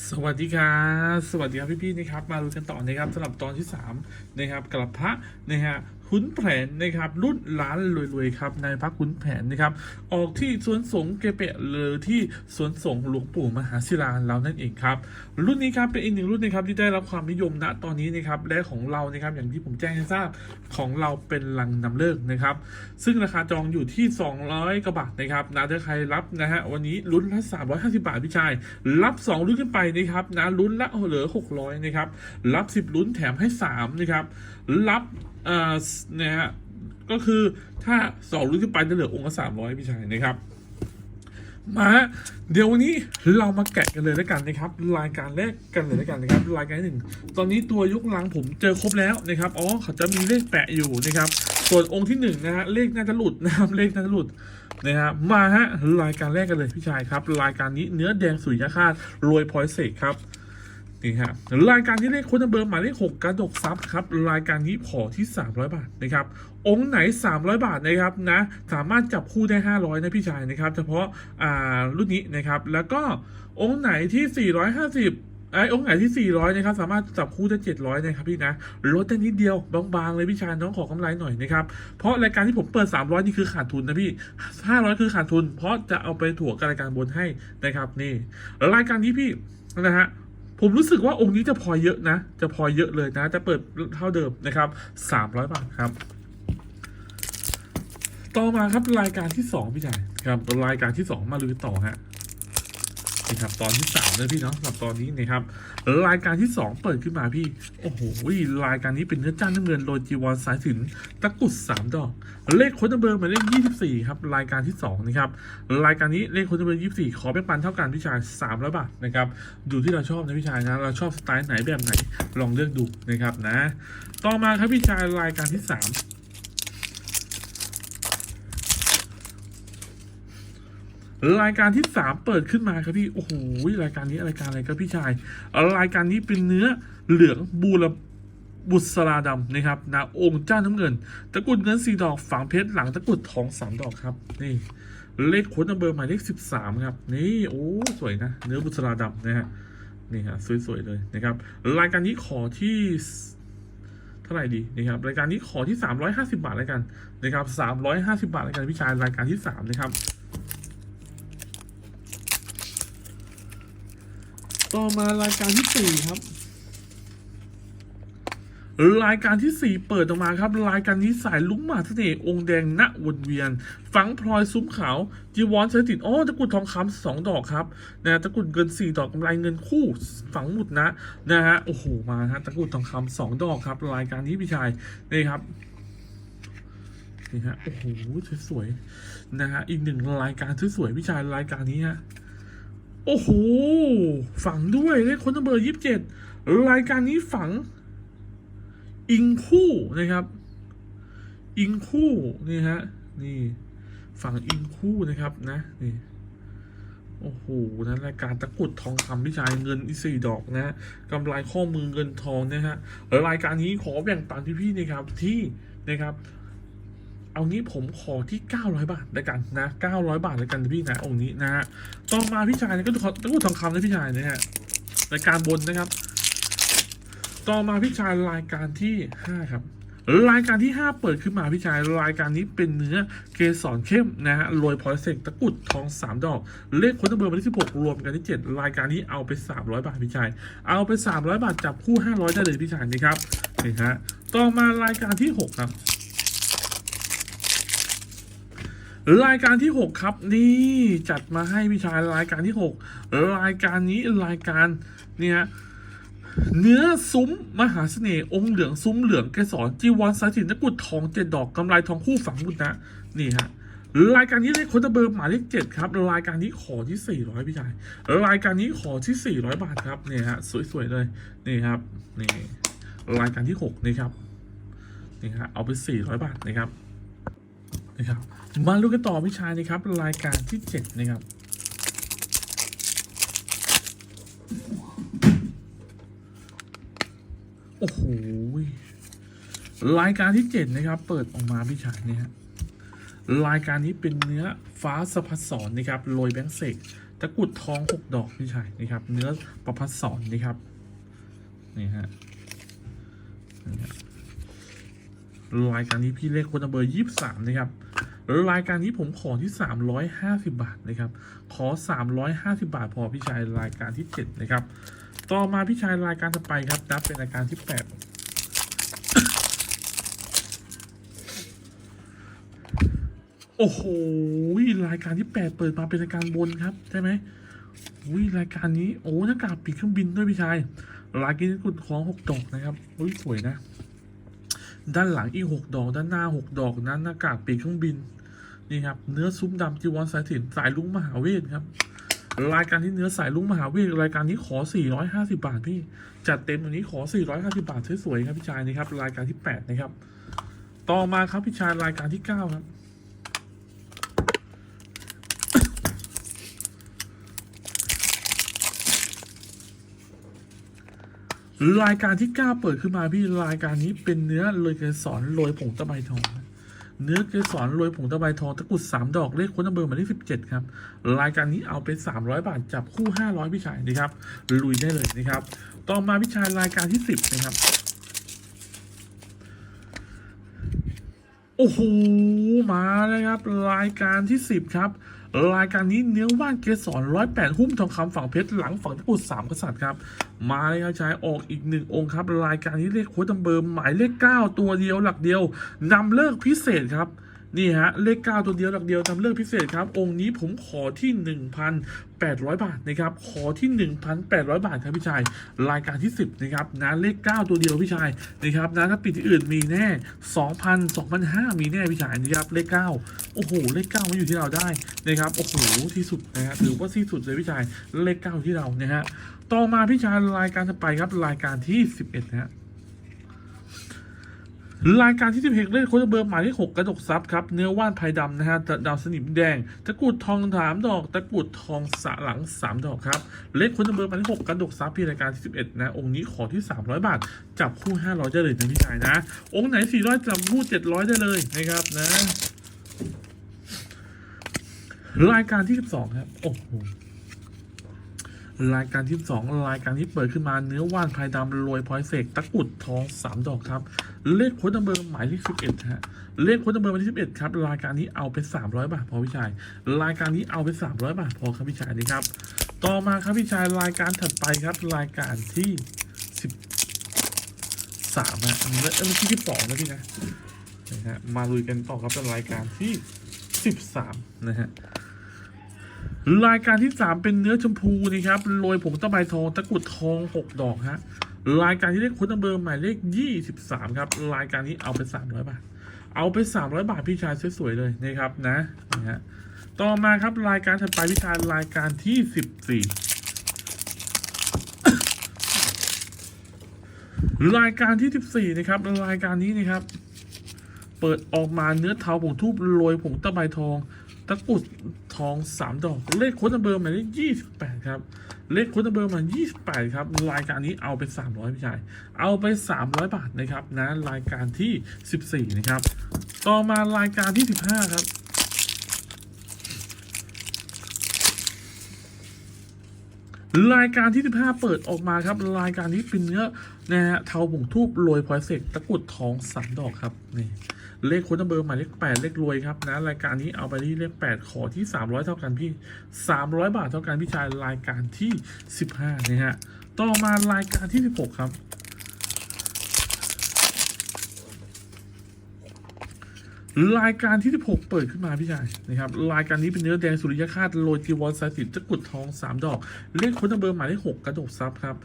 สวัสดีครับสวัสดีครับพี่ๆนะครับมาดูกันต่อนะครับสำหรับตอนที่3นะครับกลับพระนะฮะ ขุนแผนนะครับรุ่นล้านรวยๆครับนายพระขุนแผนนะครับออกที่สวนสงเกเปะเลยที่สวนสงหลวงปู่มหาศิลาเรานั่นเองครับรุ่นนี้ครับเป็นอีกหนึ่งรุ่นนะครับที่ได้รับความนิยมณตอนนี้นะครับและของเรานะครับอย่างที่ผมแจ้งให้ทราบของเราเป็นลังนำเลิกนะครับ ซึ่งราคาจองอยู่ที่ 200กว่าบาทนะครับนะถ้าใครรับนะฮะวันนี้ลุ้นละ350 บาทพี่ชาย รับ2ลุ้นขึ้นไปนะครับนะลุ้นละเหลือ 600นะครับรับ 10ลุ้นแถมให้ 3 นะครับ รับ อ่อนะฮะก็คือถ้า2ลุ้นขึ้นไปจะเหลือองค์ละ300พี่ชายนะครับ มาเดี๋ยววันนี้เรามาแกะกันเลยแล้วกันนะครับ รายการแรกกันเลยแล้วกันนะครับ รายการหนึ่งตอนนี้ตัวยกลังผมเจอครบแล้วนะครับอ๋อเขาจะมีเลขแปะอยู่นะครับ ส่วนองค์ที่หนึ่งนะฮะเลขน่าจะหลุดนะครับเลขน่าจะหลุดนะครับมาฮะรายการแรกกันเลยพี่ชายครับ รายการนี้เนื้อแดงสุริยคาตรวยพอยเสกครับ นี่ฮะรายการที่เลขคุณเบอร์หมายเลขหกกระดกซับครับรายการนี้ขอที่ 300 บาทนะครับองค์ไหน 300 บาทนะครับนะสามารถจับคู่ได้ 500 นะพี่ชายนะครับเฉพาะอ่ารุ่นนี้นะครับแล้วก็องค์ไหนที่ 450ไอ้องค์ไหนที่ 400 นะครับ สามารถจับคู่ได้ 700 นะครับพี่นะ ลดได้นิดเดียว บางๆ เลยพี่ชายน้องขอกำไรหน่อยนะครับ เพราะรายการที่ผมเปิด 300 นี่คือขาดทุนนะพี่ 500 คือขาดทุน เพราะจะเอาไปถั่วกับรายการบนให้นะครับนี่ รายการนี้พี่นะฮะ ผมรู้สึกว่าองค์นี้จะพอเยอะนะ จะพอเยอะเลยนะ จะเปิดเท่าเดิมนะครับ300บาทครับ ต่อมาครับรายการที่สองพี่ชายครับรายการที่สองมาลุยต่อฮะ นี่ครับตอนที่สามเลยพี่เนาะสำหรับตอนนี้นะครับรายการที่สองเปิดขึ้นมาพี่โอ้โหรายการนี้เป็นเนื้อจ้านน้ำเงินโรยจีวรสายสินตะกุดสามดอก เลขโค้ดเบอร์หมายเลขยี่สิบสี่ครับรายการที่สองนะครับรายการนี้เลขโค้ดเบอร์ยี่สิบสี่ขอเป็นปันเท่ากันพี่ชายสามร้อยบาทนะครับดูที่เราชอบนะพี่ชายนะเราชอบสไตล์ไหนแบบไหนลองเลือกดูนะครับนะ ต่อมาครับพี่ชายรายการที่สาม รายการที่สามเปิดขึ้นมาครับพี่ โอ้โหรายการนี้รายการอะไรครับพี่ชาย รายการนี้เป็นเนื้อเหลืองบูรบุษราดำนะครับนะองค์เจ้าน้ำเงิน ตะกุดเงินสี่ดอกฝังเพชรหลังตะกุดทองสามดอกครับ นี่เลขโค้ดนัมเบอร์หมายเลขสิบสามครับ นี่โอ้สวยนะ เนื้อบุษราดำนะฮะนี่ฮะสวยๆเลยนะครับ รายการนี้ขอที่เท่าไหร่ดีนะครับรายการนี้ขอที่ 350 บาทแล้วกันนะครับ350 บาทแล้วกันพี่ชายรายการที่3นะครับ ต่อมารายการที่4ครับ รายการที่4เปิดออกมาครับ รายการนี้สายลุกหมาเสน่ห์องค์แดงณวนเวียน ฝังพลอยซุ้มขาวจีวรเสถิตอ๋อตะกุดทองคำสองดอกครับนะตะกุดเงินสี่ดอกกำไรเงินคู่ฝังหมุดนะนะฮะโอ้โหมาฮะตะกุดทองคำสองดอกครับ รายการนี้พี่ชายนี่ครับนี่ฮะโอ้โหสวยๆนะฮะอีกหนึ่งรายการสวยๆพี่ชายรายการนี้ฮะ โอ้โห ฝังด้วยเลขคนเบอร์ยี่สิบเจ็ดรายการนี้ฝัง อิงคู่นะครับ อิงคู่นี่ฮะ นี่ ฝังอิงคู่นะครับนะนี่โอ้โหนะรายการตะกรุดทองคำพี่ชายเงินอีสี่ดอกนะกำไรข้อมือเงินทองนะฮะรายการนี้ขอแบ่งปันพี่ๆนะครับที่นะครับ เอางี้ผมขอที่ 900 บาทแล้วกันนะ900 บาทแล้วกันพี่นะองค์นี้นะฮะต่อมาพี่ชายก็ขอต้องพูดทองคำนะพี่ชายนะฮะรายการบนนะครับ ต่อมาพี่ชายรายการที่ 5 ครับรายการที่ 5 เปิดขึ้นมาพี่ชายรายการนี้เป็นเนื้อเกสรเข้มนะฮะโรยพลอยเสกตะกุดทอง 3 ดอก เลขคนตะเบอร์มาที่16รวมกันที่7รายการนี้เอาไป 300 บาทพี่ชาย เอาไป 300 บาทจับคู่ 500 ได้เลยพี่ชายนะครับนี่ฮะต่อมารายการที่ 6 ครับ รายการที่ 6 ครับนี่จัดมาให้พี่ชายรายการที่ 6 รายการนี้รายการเนี่ยเนื้อซุ้มมหาเสน่ห์องค์เหลืองซุ้มเหลืองเกสรจีวรสายสินตะกุดทองเจ็ดดอกกำไรทองคู่ฝังบุญนะนี่ฮะรายการนี้เลขคตเบอร์หมายเลขเจ็ดครับ รายการนี้ขอที่400พี่ชายรายการนี้ขอที่400บาทครับนี่ฮะสวยๆเลยนี่ครับนี่รายการที่6นี่ครับนี่ฮะเอาไป400บาทนะครับ นะครับ มาดูกันต่อพี่ชายนะครับ รายการที่ 7 นะครับโอ้โหรายการที่ 7 นะครับ เปิดออกมาพี่ชายเนี่ยฮะรายการนี้เป็นเนื้อฟ้าสะพัดสอนนะครับโรยแบงค์เสกตะกุดทองหกดอกพี่ชายนี่ครับ เนื้อประพัดสอนนี่ครับนี่ฮะ รายการนี้พี่เลขคนละเบอร์ยี่สามนะครับรายการนี้ผมขอที่สามร้อยห้าสิบาทนะครับ ขอสามร้อยห้าสิบาท พอพี่ชายรายการที่เจ็ดนะครับ ต่อมาพี่ชายรายการต่อไปครับนับเป็นรายการที่แปดโอ้โหรายการที่แปดเปิดมาเป็นรายการบนครับใช่ไหมวิรายการนี้โอ้หน้ากากปีกเครื่องบินด้วยพี่ชายรายการนี้กุดของหกดอกนะครับอุ้ยสวยนะ ด้านหลังอีกหกดอก ด้านหน้าหกดอกนั้นหน้ากากปีกเครื่องบิน นี่ครับ เนื้อซุ้มดำจีวรสายถิ่นสายลุงมหาเวทครับ รายการที่เนื้อสายลุงมหาเวทรายการนี้ขอ 450 บาทพี่ จัดเต็มวันนี้ขอ 450 บาทสวยๆครับพี่ชายนี่ครับ รายการที่ 8 นะครับ ต่อมาครับพี่ชายรายการที่ 9 ครับ รายการที่9เปิดขึ้นมาพี่รายการนี้เป็นเนื้อเลยเกสรโรยผงตะไบทอง เนื้อเกสรโรยผงตะไบทองตะกุดสามดอกเลขค้นเบอร์หมายเลขสิบเจ็ดครับรายการนี้เอาเป็นสามร้อยบาทจับคู่ห้าร้อยพี่ชายนะครับลุยได้เลยนะครับ ต่อมาพี่ชายรายการที่สิบนะครับโอ้โหมาเลยครับ รายการที่สิบครับ รายการนี้เนื้อว่านเกสรร้อยแปดหุ้มทองคำฝั่งเพชรหลังฝั่งตะกรุดสามกษัตริย์ครับ มาเลยครับชายออกอีกหนึ่งองค์ครับ รายการนี้เลขโค้ดดัมเบิร์หมายเลขเก้าตัวเดียวหลักเดียวนำเลิกพิเศษครับ นี่ฮะ เลขเก้าตัวเดียวหลักเดียวนำเลิกพิเศษครับ องค์นี้ผมขอที่หนึ่งพันแปดร้อยบาทนะครับ ขอที่หนึ่งพันแปดร้อยบาทครับพี่ชาย รายการที่สิบนะครับนะเลขเก้าตัวเดียวพี่ชายนะครับนะถ้าปีที่อื่นมีแน่สองพันสองพันห้ามีแน่พี่ชายนะครับเลขเก้าโอ้โห เลขเก้ามันอยู่ที่เราได้นะครับ โอ้โห ที่สุดนะฮะถือว่าที่สุดเลยพี่ชาย เลขเก้าที่เรานะฮะ ต่อมาพี่ชายรายการต่อไปครับรายการที่สิบเอ็ดนะฮะ รายการที่สิบเอ็ดเลขโค้ดเบอร์หมายเลขหกกระดกซับครับ เนื้อว่านภายดำนะฮะดาวสนิมแดง ตะกุดทองสามดอก ตะกุดทองสะหลังสามดอกครับ เลขโค้ดเบอร์หมายเลขหกกระดกซับพี่รายการที่สิบเอ็ดนะ องค์นี้ขอที่สามร้อยบาท จับคู่ห้าร้อยได้เลยนะพี่ชายนะ องค์ไหนสี่ร้อยจับคู่เจ็ดร้อยได้เลยนะครับนะ รายการที่สิบสองครับ โอ้โห รายการที่สองรายการที่เปิดขึ้นมาเนื้อว่านภายดำโรยพลอยเสกตะกุดทองสามดอกครับ เลขโค้ดนัมเบอร์หมายเลขสิบเอ็ดฮะเลขโค้ดนัมเบอร์หมายเลขสิบเอ็ดครับรายการนี้เอาไปสามร้อยบาทพอพี่ชาย รายการนี้เอาไปสามร้อยบาทพอครับพี่ชายนี่ครับต่อมาครับพี่ชายรายการถัดไปครับรายการที่สิบสามฮะอันนี้เอ้ยเมื่อกี้ที่สองนะพี่นะนะฮะมาลุยกันต่อครับเป็นรายการที่สิบสามนะฮะ รายการที่สามเป็นเนื้อชมพูนะครับโรยผงตะไบทองตะกุดทองหกดอกฮะรายการที่เลขคุณนัมเบอร์หมายเลขยี่สิบสามครับ รายการนี้เอาไปสามร้อยบาท เอาไปสามร้อยบาทพี่ชายสวยๆเลยนะครับนะนะฮะต่อมาครับรายการถัดไปพี่ชายรายการที่สิบสี่รายการที่สิบสี่นะครับ รายการนี้นะครับ เปิดออกมาเนื้อเทาผงทูบโรยผงตะไบทองตะกุด ทองสามดอก เลขโค้ดนัมเบอร์หมายเลขยี่สิบแปดครับ เลขโค้ดนัมเบอร์หมายยี่สิบแปดครับ รายการนี้เอาไปสามร้อยพี่ชาย เอาไปสามร้อยบาทนะครับนะรายการที่สิบสี่นะครับ ต่อมารายการที่สิบห้าครับรายการที่ 15 เปิดออกมาครับ รายการนี้เป็นเนื้อนะฮะเทาผงทูบโรยพลอยเสกตะกุดทองสามดอกครับนี่ เลขโค้ดนัมเบอร์หมายเลขแปดเลขรวยครับนะรายการนี้เอาไปที่เลขแปดขอที่300เท่ากันพี่300บาทเท่ากันพี่ชายรายการที่15นะฮะต่อมารายการที่16ครับ รายการที่ 16 เปิดขึ้นมาพี่ชายนะครับรายการนี้เป็นเนื้อแดงสุริยคาตโรยจีวรสายสิญจนตะกรุดทอง 3 ดอก เลขค้ดนัมเบอร์หมายเลข6กระดกซับครับ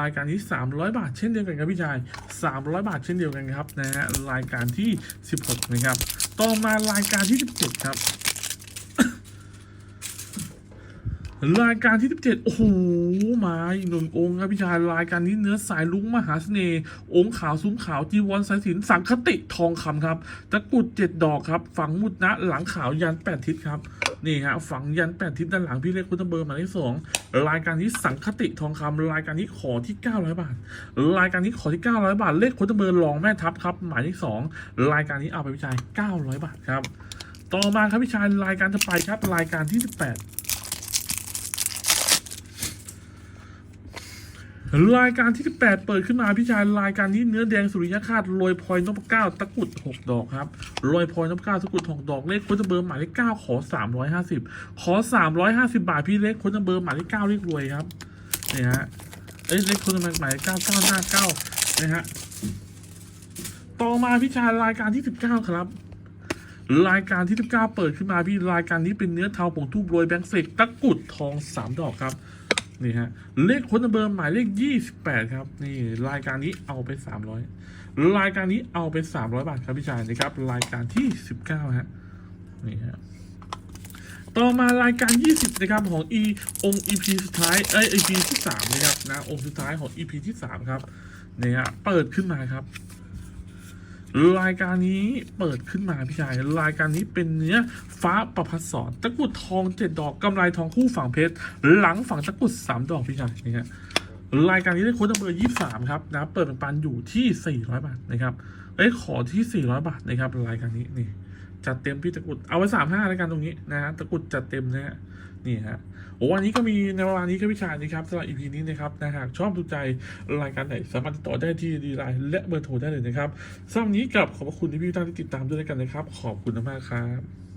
รายการนี้ 300 บาทเช่นเดียวกันครับพี่ชาย 300 บาทเช่นเดียวกันครับนะฮะรายการที่ 16 นะครับ ต่อมารายการที่ 17 ครับ รายการที่ 17 โอ้โหมาหนึ่งองค์ครับพี่ชายรายการนี้เนื้อสายลุงมหาเสน่ห์องค์ขาวซุ้มขาวจีวรสายสินสังคติทองคำครับตะกุดเจ็ดดอกครับ ฝังมุดนะหลังขาวยันแปดทิศครับนี่ฮะฝังยันแปดทิศด้านหลังพี่เล็กคุณตเบอร์หมายเลขสองรายการนี้สังคติทองคำรายการนี้ขอที่ 900 บาท รายการนี้ขอที่ 900 บาทเลขคุณตเบอร์รองแม่ทัพครับหมายเลขสองรายการนี้เอาไปพี่ชาย900 บาทครับ ต่อมาครับพี่ชายรายการต่อไปครับรายการที่ 18 รายการที่ 18 เปิดขึ้นมาพี่ชายรายการนี้เนื้อแดงสุริยคาตโรยพลอยนพเก้าตะกุด 6 ดอกครับโรยพลอยนพเก้าตะกุด 6 ดอกเลขโค้ดเบอร์หมายเลข9ขอ 350 ขอ 350 บาทพี่เลขโค้ดเบอร์หมายเลข9เลขรวยครับนี่ฮะเอ้ยเลขโค้ดเบอร์หมายเลข9 9หน้า9นะฮะต่อมาพี่ชายรายการที่ 19 ครับรายการที่ 19 เปิดขึ้นมาพี่รายการนี้เป็นเนื้อเทาผงทูบโรยแบงค์เสกตะกุดทอง 3 ดอกครับ นี่ฮะเลขคนเบอร์หมายเลข28ครับนี่รายการนี้เอาไป300รายการนี้เอาไป300บาทครับพี่ชายนะครับ รายการที่19ฮะนี่ฮะต่อมารายการ 20 นะครับของ e องค์ EP สุดท้ายเอ้ย EP ที่3นะครับนะองค์สุดท้ายของ EP ที่ 3 ครับนี่ฮะเปิดขึ้นมาครับ รายการนี้เปิดขึ้นมาพี่ชายรายการนี้เป็นเนื้อฟ้าประพัดสอนตะกุดทองเจ็ดดอกกำไรทองคู่ฝั่งเพชรหลังฝั่งตะกุดสามดอกพี่ชายนะฮะรายการนี้ได้โค้ดเบอร์ยี่สามครับนะเปิดเป็นปันอยู่ที่สี่ร้อยบาทนะครับเอ้ขอที่สี่ร้อยบาทนะครับรายการนี้นี่ จัดเต็มพี่ตะกุดเอาไว้สามห้าแล้วกันตรงนี้นะฮะตะกุดจัดเต็มนะฮะนี่ฮะโอ้วันนี้ก็มีในเวลานี้ครับพี่ชายนะครับสำหรับอีพีนี้นะครับนะหากชอบถูกใจรายการไหนสามารถติดต่อได้ที่ดีไลน์และเบอร์โทรได้เลยนะครับสำหรับนี้กับขอบคุณที่พี่ท่านที่ติดตามด้วยกันนะครับ ขอบคุณมากครับ